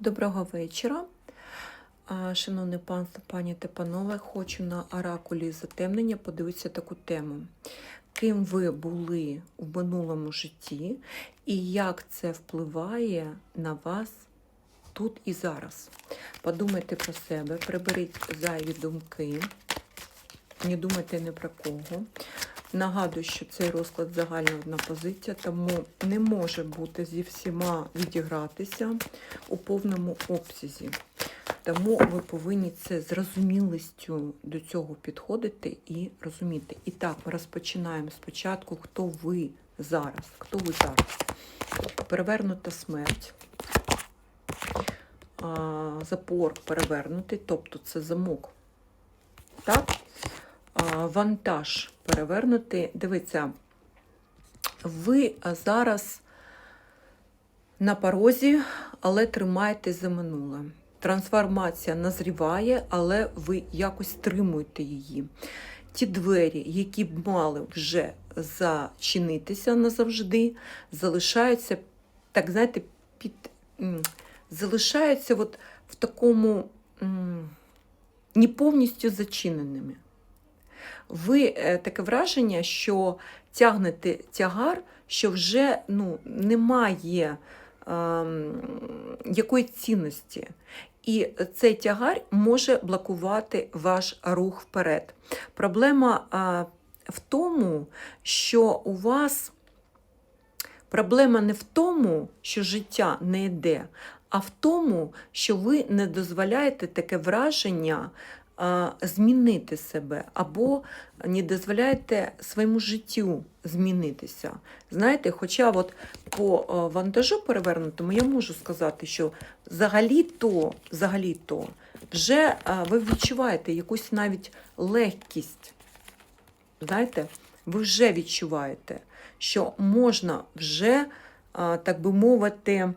Доброго вечора. Шановне панство, пані та панове, хочу на оракулі затемнення подивитися таку тему. Ким ви були в минулому житті і як це впливає на вас тут і зараз? Подумайте про себе, приберіть зайві думки, не думайте ні про кого. Нагадую, що цей розклад загальна одна позиція, тому не може бути зі всіма відігратися у повному обсязі. Тому ви повинні це з розумілістю до цього підходити і розуміти. І так, ми розпочинаємо спочатку, хто ви зараз. Хто ви зараз? Перевернута смерть, запор перевернутий, тобто це замок. Так? Вантаж перевернутий. Дивіться, ви зараз на порозі, але тримаєтесь за минуле. Трансформація назріває, але ви якось стримуєте її. Ті двері, які б мали вже зачинитися назавжди, залишаються, так знаєте, під, залишаються от в такому не повністю зачиненими. Ви е, таке враження, що тягнете тягар, що вже ну, немає ем, якої цінності. І цей тягар може блокувати ваш рух вперед. Проблема а, в тому, що у вас проблема не в тому, що життя не йде, а в тому, що ви не дозволяєте таке враження змінити себе, або не дозволяєте своєму життю змінитися. Знаєте, хоча от по е, вантажу перевернутому я можу сказати, що взагалі-то, взагалі-то вже е, ви відчуваєте якусь навіть легкість. Знаєте, ви вже відчуваєте, що можна вже, е, так би мовити,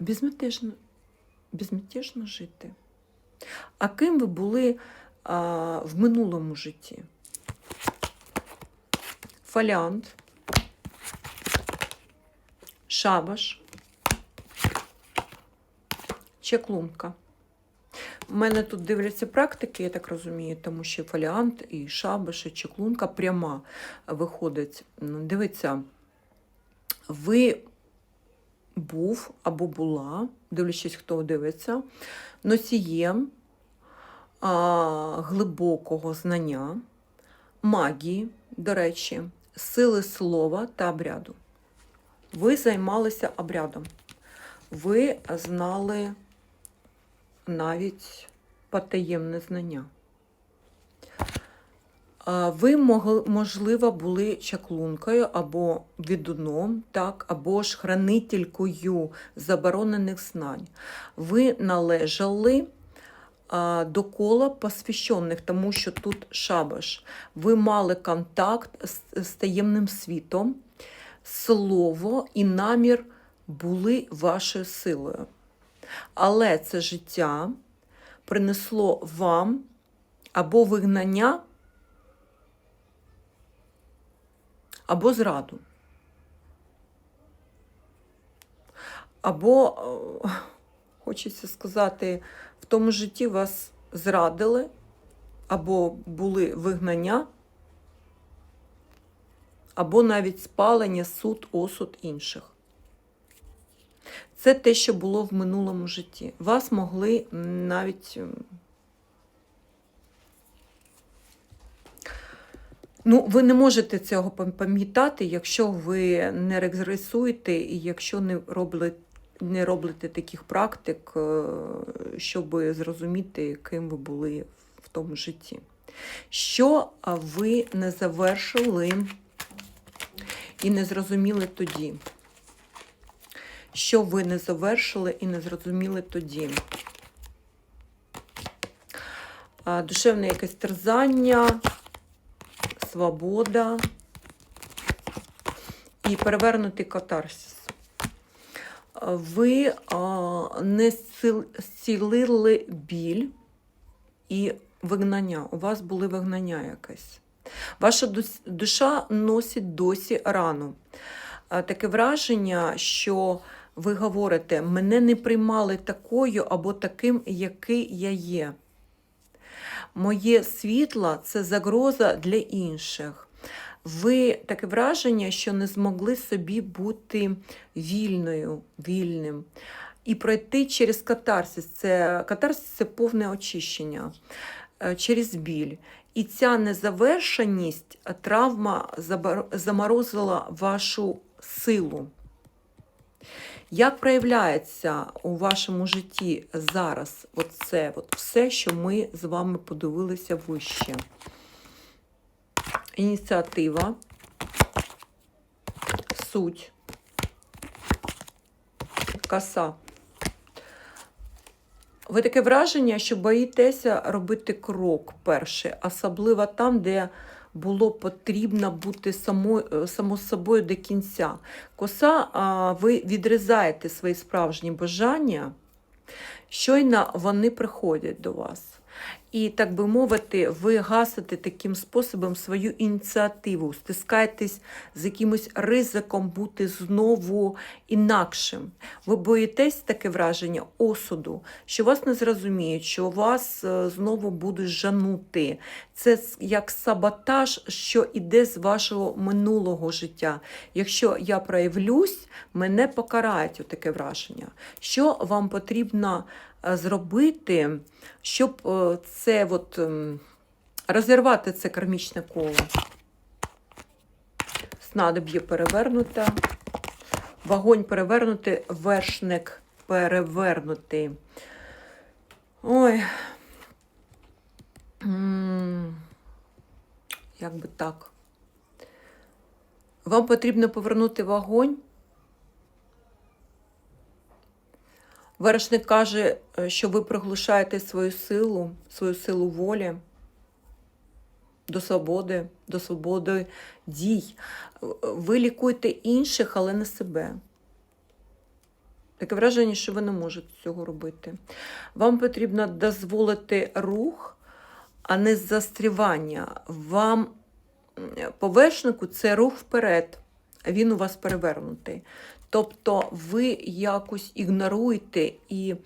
безмятежно, безмятежно жити. А ким ви були а, в минулому житті? Фоліант, шабаш, чеклунка. У мене тут дивляться практики, я так розумію, тому що фоліант і шабаш, і чеклунка пряма виходить. Дивіться, ви був або була, дивлячись, хто дивиться, носієм а, глибокого знання, магії, до речі, сили слова та обряду. Ви займалися обрядом. Ви знали навіть потаємне знання. Ви, можливо, були чаклункою або відуном, так, або ж хранителькою заборонених знань. Ви належали до кола посвящених, тому що тут шабаш. Ви мали контакт з, з таємним світом, слово і намір були вашою силою. Але це життя принесло вам або вигнання, або зраду. Або, е, хочеться сказати, в тому житті вас зрадили, або були вигнання, або навіть спалення, суд, осуд інших. Це те, що було в минулому житті. Вас могли навіть. Ну, ви не можете цього пам'ятати, якщо ви не регресуєте і якщо не робите, не робите таких практик, е, щоб зрозуміти, ким ви були в тому житті. Що ви не завершили і не зрозуміли тоді? Що ви не завершили і не зрозуміли тоді? Душевне якесь терзання, свобода і перевернутий катарсис. Ви не зцілили біль і вигнання. У вас були вигнання якесь. Ваша душа носить досі рану. таке враження, що ви говорите, мене не приймали такою або таким, який я є. Моє світло це загроза для інших. Ви таке враження, що не змогли собі бути вільною, вільним. І пройти через катарсис. Це, катарсис це повне очищення е, через біль. І ця незавершеність, е, травма заморозила вашу силу. Як проявляється у вашому житті зараз оце, от все, що ми з вами подивилися вище? Ініціатива, суть, коса. Ви таке враження, що боїтеся робити крок перший, особливо там, де було потрібно бути само, само собою до кінця. Коса, а, ви відрізаєте свої справжні бажання, щойно вони приходять до вас. І, так би мовити, ви гасите таким способом свою ініціативу, стискаєтесь з якимось ризиком бути знову інакшим. Ви боїтесь таке враження осуду, що вас не зрозуміють, що вас е, знову будуть жанути. Це як саботаж, що іде з вашого минулого життя. Якщо я проявлюсь, мене покарають таке враження. Що вам потрібно зробити, щоб е, це от, ем, розірвати це кармічне коло? Снадоб'є перевернуте, вогонь перевернути, вершник перевернутий. Ой. Як би так. Вам потрібно повернути вогонь. Вершник каже, е, що ви приглушаєте свою силу, свою силу волі до свободи, до свободи дій. Ви лікуєте інших, але не себе. Таке враження, що ви не можете цього робити. Вам потрібно дозволити рух, а не застрівання. Вам по вершнику це рух вперед, він у вас перевернутий. Тобто ви якось ігноруєте, і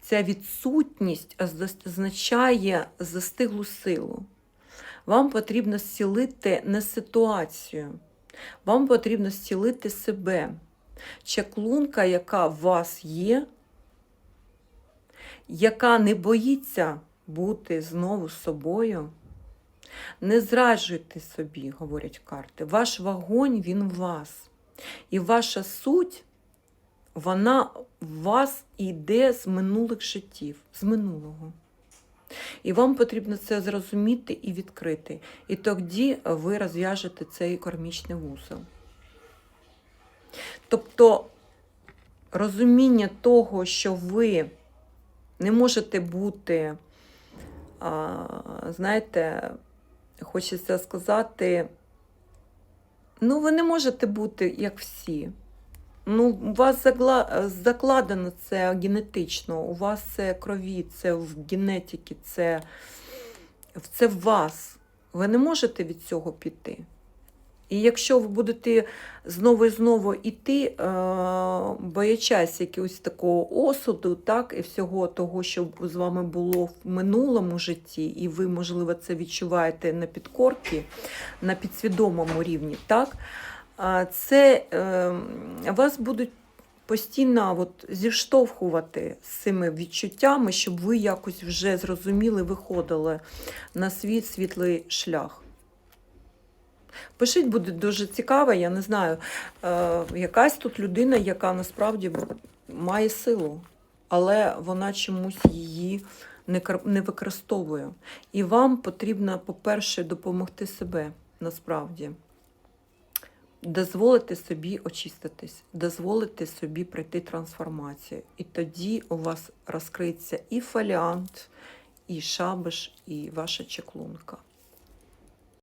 ця відсутність означає застиглу силу. Вам потрібно зцілити не ситуацію, вам потрібно зцілити себе. Чаклунка, яка в вас є, яка не боїться бути знову собою. Не зраджуйте собі, говорять карти. Ваш вогонь, він в вас. І ваша суть, вона в вас йде з минулих життів, з минулого. І вам потрібно це зрозуміти і відкрити. І тоді ви розв'яжете цей кармічний вузол. Тобто розуміння того, що ви не можете бути, знаєте, хочеться сказати, ну, ви не можете бути як всі. Ну, у вас закладено це генетично, у вас це крові, це в генетиці, це, це в вас. Ви не можете від цього піти. І якщо ви будете знову і знову йти, е, боячись якогось такого осуду, так, і всього того, що з вами було в минулому житті, і ви, можливо, це відчуваєте на підкорці, на підсвідомому рівні, так, це е, вас будуть постійно от, зіштовхувати з цими відчуттями, щоб ви якось вже зрозуміли, виходили на свій світлий шлях. Пишіть, буде дуже цікаво, я не знаю. Е, якась тут людина, яка насправді має силу, але вона чомусь її не, використовує. І вам потрібно, по-перше, допомогти себе насправді. Дозволити собі очиститись, дозволити собі пройти трансформацію. І тоді у вас розкриється і фоліант, і шабаш, і ваша чеклунка.